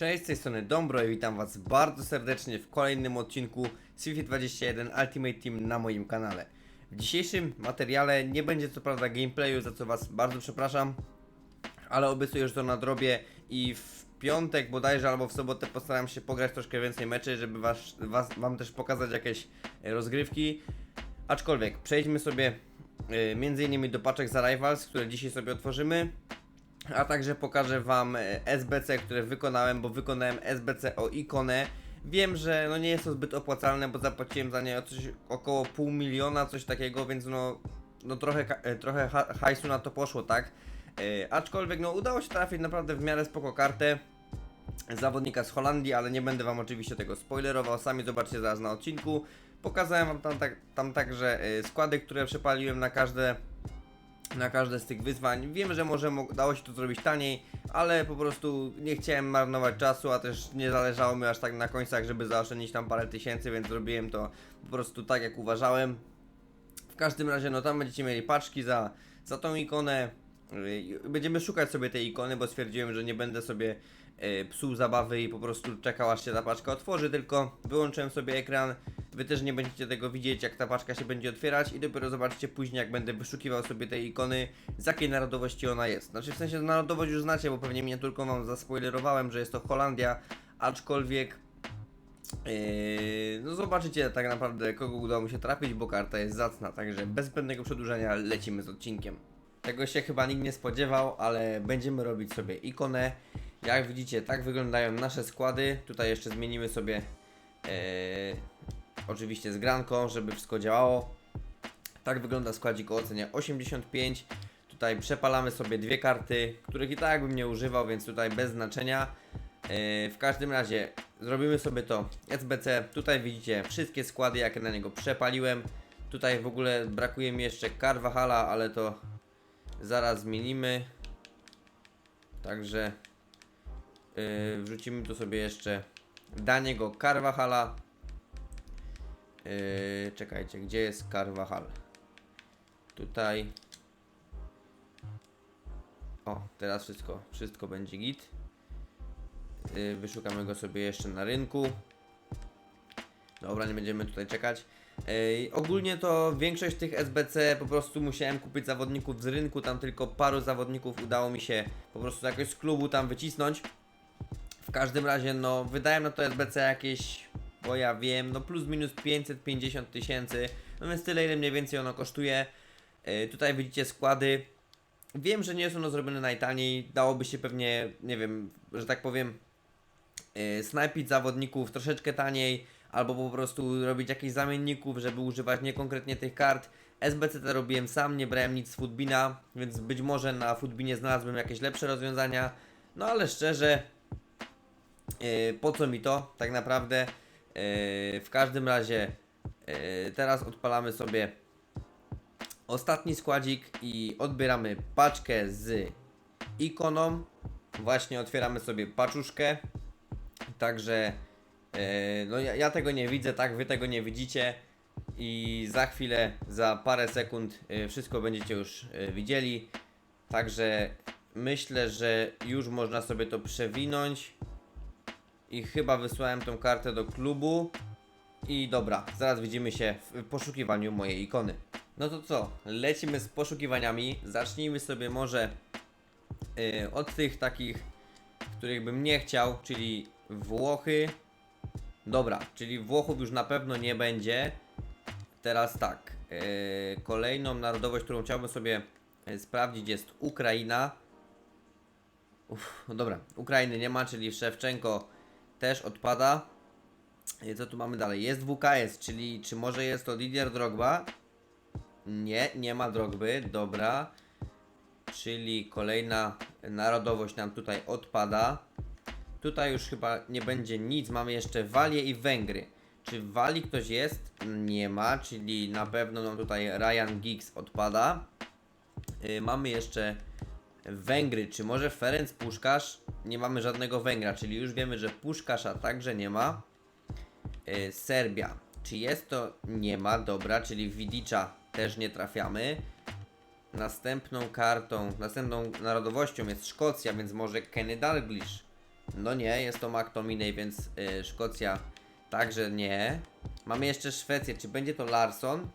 Cześć, z tej strony Dombro i witam was bardzo serdecznie w kolejnym odcinku FIFA 21 Ultimate Team na moim kanale. W dzisiejszym materiale nie będzie co prawda gameplayu, za co was bardzo przepraszam, ale obiecuję, że to nadrobię i w piątek bodajże albo w sobotę postaram się pograć troszkę więcej meczy, żeby was, was, wam też pokazać jakieś e, rozgrywki. Aczkolwiek przejdźmy sobie y, między innymi do paczek za Rivals, które dzisiaj sobie otworzymy. A także pokażę Wam e, SBC, które wykonałem, bo wykonałem SBC o ikonę. Wiem, że no nie jest to zbyt opłacalne, bo zapłaciłem za nie coś około pół miliona, coś takiego, więc no, no trochę, e, trochę ha- hajsu na to poszło, tak? E, aczkolwiek no udało się trafić naprawdę w miarę spoko kartę zawodnika z Holandii, ale nie będę Wam oczywiście tego spoilerował, sami zobaczcie zaraz na odcinku. Pokazałem Wam tam, tak, tam także e, składy, które przepaliłem na każde na każde z tych wyzwań. Wiem, że może mo- dało się to zrobić taniej, ale po prostu nie chciałem marnować czasu, a też nie zależało mi aż tak na końcach, żeby zaoszczędzić tam parę tysięcy, więc zrobiłem to po prostu tak jak uważałem. W każdym razie, no tam będziecie mieli paczki za, za tą ikonę. Yy, Będziemy szukać sobie tej ikony, bo stwierdziłem, że nie będę sobie psuł zabawy i po prostu czekał aż się ta paczka otworzy, tylko wyłączyłem sobie ekran. Wy też nie będziecie tego widzieć, jak ta paczka się będzie otwierać i dopiero zobaczycie później, jak będę wyszukiwał sobie tej ikony, z jakiej narodowości ona jest. Znaczy w sensie narodowość już znacie, bo pewnie miniaturką wam zaspoilerowałem, że jest to Holandia, aczkolwiek Yy, no zobaczycie tak naprawdę kogo udało mi się trafić, bo karta jest zacna, także bez zbędnego przedłużenia lecimy z odcinkiem. Tego się chyba nikt nie spodziewał, ale będziemy robić sobie ikonę. Jak widzicie, tak wyglądają nasze składy. Tutaj jeszcze zmienimy sobie yy, oczywiście z granką, żeby wszystko działało. Tak wygląda składzik o ocenie 85. Tutaj przepalamy sobie dwie karty, których i tak bym nie używał, więc tutaj bez znaczenia. Yy, w każdym razie zrobimy sobie to SBC. Tutaj widzicie wszystkie składy, jakie na niego przepaliłem. Tutaj w ogóle brakuje mi jeszcze Carvajala, ale to zaraz zmienimy. Także yy, wrzucimy tu sobie jeszcze Daniego Carvajala. Yy, czekajcie, gdzie jest Carvajal? Tutaj. O, teraz wszystko, wszystko będzie git. Yy, wyszukamy go sobie jeszcze na rynku. Dobra, nie będziemy tutaj czekać. Yy, ogólnie to większość tych SBC po prostu musiałem kupić zawodników z rynku, tam tylko paru zawodników udało mi się po prostu jakoś z klubu tam wycisnąć. W każdym razie, no, wydałem na to SBC jakieś, bo ja wiem, no plus minus 550 tysięcy, no więc tyle, ile mniej więcej ono kosztuje. Yy, tutaj widzicie składy. Wiem, że nie jest ono zrobione najtaniej, dałoby się pewnie, nie wiem, że tak powiem, yy, snajpić zawodników troszeczkę taniej, albo po prostu robić jakichś zamienników, żeby używać niekonkretnie tych kart. SBC to robiłem sam, nie brałem nic z Footbina, więc być może na Footbinie znalazłem jakieś lepsze rozwiązania. No ale szczerze, po co mi to tak naprawdę? Yy, w każdym razie yy, teraz odpalamy sobie ostatni składzik i odbieramy paczkę z ikoną. Właśnie otwieramy sobie paczuszkę. Także no ja, ja tego nie widzę, tak? Wy tego nie widzicie. I za chwilę, za parę sekund wszystko będziecie już widzieli. Także myślę, że już można sobie to przewinąć. I chyba wysłałem tą kartę do klubu. I dobra, zaraz widzimy się w poszukiwaniu mojej ikony. No to co, lecimy z poszukiwaniami. Zacznijmy sobie może y, od tych takich, których bym nie chciał, czyli Włochy. Dobra, czyli Włochów już na pewno nie będzie. Teraz tak, y, kolejną narodowość, którą chciałbym sobie y, sprawdzić jest Ukraina. Uff, no dobra, Ukrainy nie ma, czyli Szewczenko też odpada. Co tu mamy dalej? Jest WKS, czyli czy może jest to Didier Drogba? Nie, nie ma Drogby, dobra. Czyli kolejna narodowość nam tutaj odpada. Tutaj już chyba nie będzie nic. Mamy jeszcze Walię i Węgry. Czy w Walii ktoś jest? Nie ma, czyli na pewno nam tutaj Ryan Giggs odpada. Yy, mamy jeszcze Węgry. Czy może Ferenc Puszkarz? Nie mamy żadnego Węgra, czyli już wiemy, że Puszkasza także nie ma. Yy, Serbia. Czy jest to? Nie ma, dobra, czyli Widicza też nie trafiamy. Następną kartą, następną narodowością jest Szkocja, więc może Kenny Dalglish No nie, jest to McTominay, więc y, Szkocja także nie. Mamy jeszcze Szwecję, czy będzie to Larsson?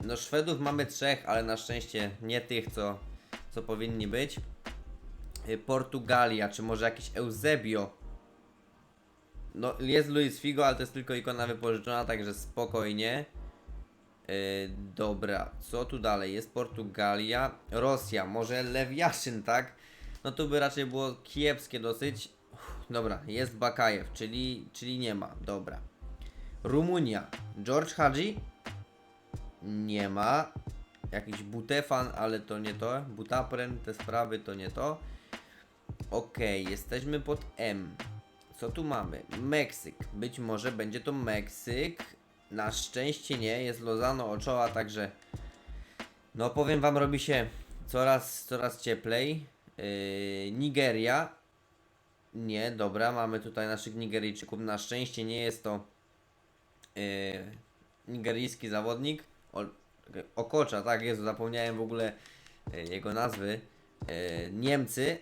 No Szwedów mamy trzech, ale na szczęście nie tych, co, co powinni być. Y, Portugalia, czy może jakiś Eusebio? No jest Luis Figo, ale to jest tylko ikona wypożyczona, także spokojnie. Yy, dobra, co tu dalej? Jest Portugalia, Rosja, może Lewiaszyn, tak? No to by raczej było kiepskie dosyć. Uff, dobra, jest Bakajew, czyli, czyli nie ma, dobra. Rumunia, George Hadzi? Nie ma. Jakiś Butefan, ale to nie to. Butapren, te sprawy to nie to. Okej, jesteśmy pod M. Co tu mamy? Meksyk. Być może będzie to Meksyk. Na szczęście nie, jest Lozano Ochoa, także no powiem wam, robi się coraz, coraz cieplej. Yy, Nigeria. Nie, dobra, mamy tutaj naszych Nigeryjczyków. Na szczęście nie jest to yy, nigeryjski zawodnik. Okocza, tak, Jezu, zapomniałem w ogóle yy, jego nazwy. Yy, Niemcy.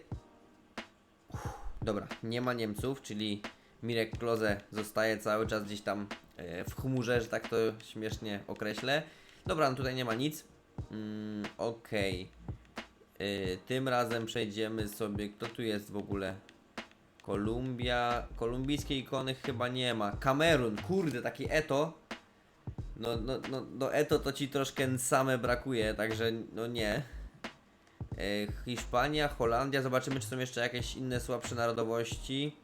Dobra, nie ma Niemców, czyli Mirek Kloze zostaje cały czas gdzieś tam e, w chmurze, że tak to śmiesznie określę. Dobra, no tutaj nie ma nic. Mm, Okej. E, Tym razem przejdziemy sobie. Kto tu jest w ogóle? Kolumbia. Kolumbijskiej ikony chyba nie ma. Kamerun, kurde, taki Eto. No, no, no, no Eto to ci troszkę same brakuje, także no nie. E, Hiszpania, Holandia, zobaczymy czy są jeszcze jakieś inne słabsze narodowości.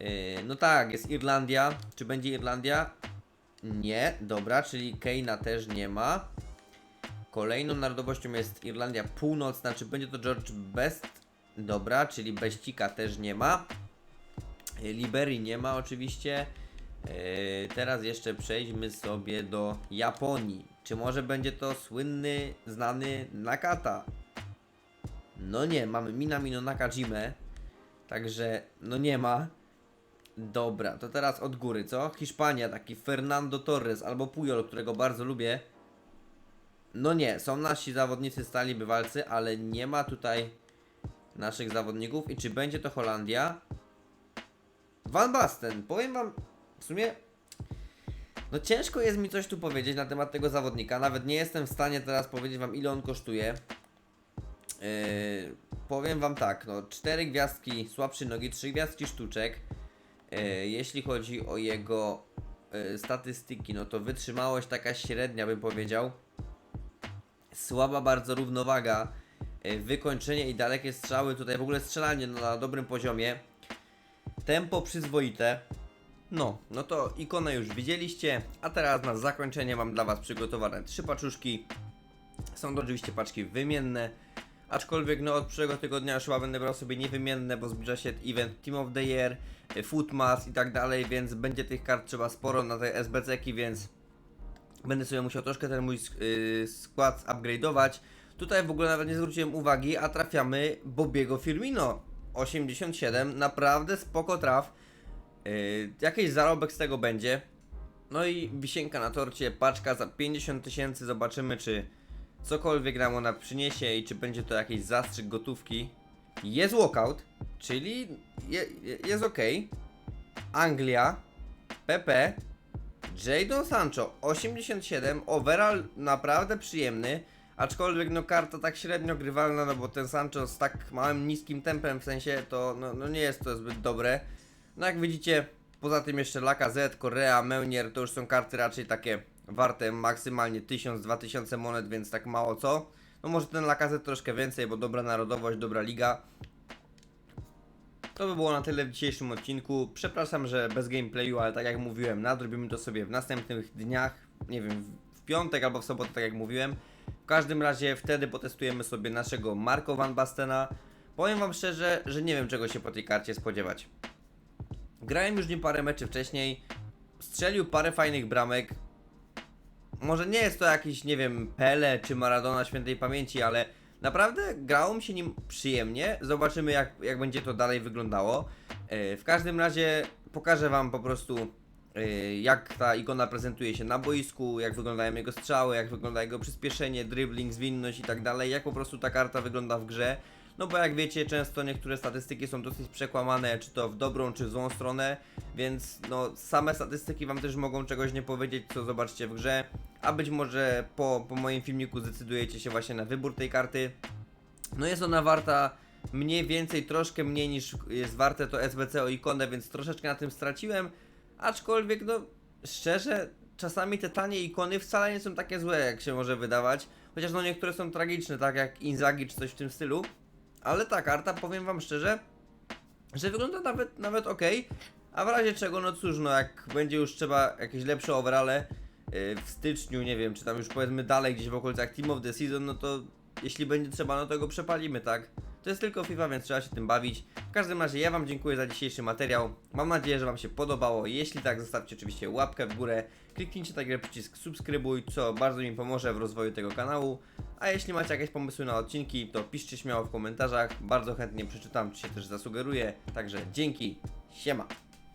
E, No tak, jest Irlandia. Czy będzie Irlandia? Nie, dobra, czyli Keina też nie ma. Kolejną narodowością jest Irlandia Północna. Czy będzie to George Best? Dobra, czyli Beścika też nie ma. E, Liberii nie ma oczywiście. E, Teraz jeszcze przejdźmy sobie do Japonii. Czy może będzie to słynny, znany Nakata? No nie, mamy Minamino Nakajimę. Także, no nie ma. Dobra, to teraz od góry, co? Hiszpania, taki Fernando Torres albo Puyol, którego bardzo lubię. No nie, są nasi zawodnicy stali bywalcy, ale nie ma tutaj naszych zawodników. I czy będzie to Holandia? Van Basten, powiem wam, sumie no ciężko jest mi coś tu powiedzieć na temat tego zawodnika. Nawet nie jestem w stanie teraz powiedzieć wam ile on kosztuje. Yy, powiem wam tak, no 4 gwiazdki słabszy nogi, 3 gwiazdki sztuczek. Yy, jeśli chodzi o jego yy, statystyki, no to wytrzymałość taka średnia bym powiedział. Słaba bardzo równowaga. Yy, wykończenie i dalekie strzały, tutaj w ogóle strzelanie no, na dobrym poziomie. Tempo przyzwoite. No, no to ikonę już widzieliście, a teraz na zakończenie mam dla Was przygotowane trzy paczuszki. Są to oczywiście paczki wymienne, aczkolwiek no od przyszłego tygodnia już chyba będę brał sobie niewymienne, bo zbliża się event Team of the Year, y, Footmas i tak dalej, więc będzie tych kart trzeba sporo na te SBC-ki, więc będę sobie musiał troszkę ten mój yy, skład upgrade'ować. Tutaj w ogóle nawet nie zwróciłem uwagi, a trafiamy Bobiego Firmino 87, naprawdę spoko traf. Yy, jakiś zarobek z tego będzie. No i wisienka na torcie, paczka za 50 tysięcy. Zobaczymy, czy cokolwiek nam ona przyniesie i czy będzie to jakiś zastrzyk gotówki. Jest walkout, czyli je, je, jest ok. Anglia, PP, Jadon Sancho 87, overall naprawdę przyjemny. Aczkolwiek no karta tak średnio grywalna, no bo ten Sancho z tak małym, niskim tempem w sensie to no, no nie jest to zbyt dobre. No jak widzicie, poza tym jeszcze Lacazette, Korea, Meunier to już są karty raczej takie warte maksymalnie 1000-2000 monet, więc tak mało co. No może ten Lacazette troszkę więcej, bo dobra narodowość, dobra liga. To by było na tyle w dzisiejszym odcinku. Przepraszam, że bez gameplayu, ale tak jak mówiłem, nadrobimy to sobie w następnych dniach. Nie wiem, w piątek albo w sobotę, tak jak mówiłem. W każdym razie wtedy potestujemy sobie naszego Marco Van Bastena. Powiem wam szczerze, że nie wiem czego się po tej karcie spodziewać. Grałem już nie parę meczy wcześniej. Strzelił parę fajnych bramek. Może nie jest to jakiś, nie wiem, Pele czy Maradona świętej pamięci, ale naprawdę grało mi się nim przyjemnie. Zobaczymy, jak, jak będzie to dalej wyglądało. E, W każdym razie pokażę Wam po prostu, e, jak ta ikona prezentuje się na boisku, jak wyglądają jego strzały, jak wygląda jego przyspieszenie, dribbling, zwinność i tak dalej, jak po prostu ta karta wygląda w grze. No bo jak wiecie, często niektóre statystyki są dosyć przekłamane, czy to w dobrą, czy w złą stronę, więc no same statystyki wam też mogą czegoś nie powiedzieć, co zobaczycie w grze, a być może po, po moim filmiku zdecydujecie się właśnie na wybór tej karty. No jest ona warta mniej więcej, troszkę mniej niż jest warte to SBC o ikonę, więc troszeczkę na tym straciłem, aczkolwiek no szczerze, czasami te tanie ikony wcale nie są takie złe, jak się może wydawać, chociaż no niektóre są tragiczne, tak jak Inzagi czy coś w tym stylu, ale ta karta, powiem wam szczerze, że wygląda nawet, nawet ok, a w razie czego, no cóż, no jak będzie już trzeba jakieś lepsze overale yy, w styczniu, nie wiem, czy tam już powiedzmy dalej gdzieś w okolicach Team of the Season, no to jeśli będzie trzeba, no to go przepalimy, tak? To jest tylko FIFA, więc trzeba się tym bawić. W każdym razie ja Wam dziękuję za dzisiejszy materiał. Mam nadzieję, że Wam się podobało. Jeśli tak, zostawcie oczywiście łapkę w górę. Kliknijcie także przycisk subskrybuj, co bardzo mi pomoże w rozwoju tego kanału. A jeśli macie jakieś pomysły na odcinki, to piszcie śmiało w komentarzach. Bardzo chętnie przeczytam, czy się też zasugeruje. Także dzięki, siema.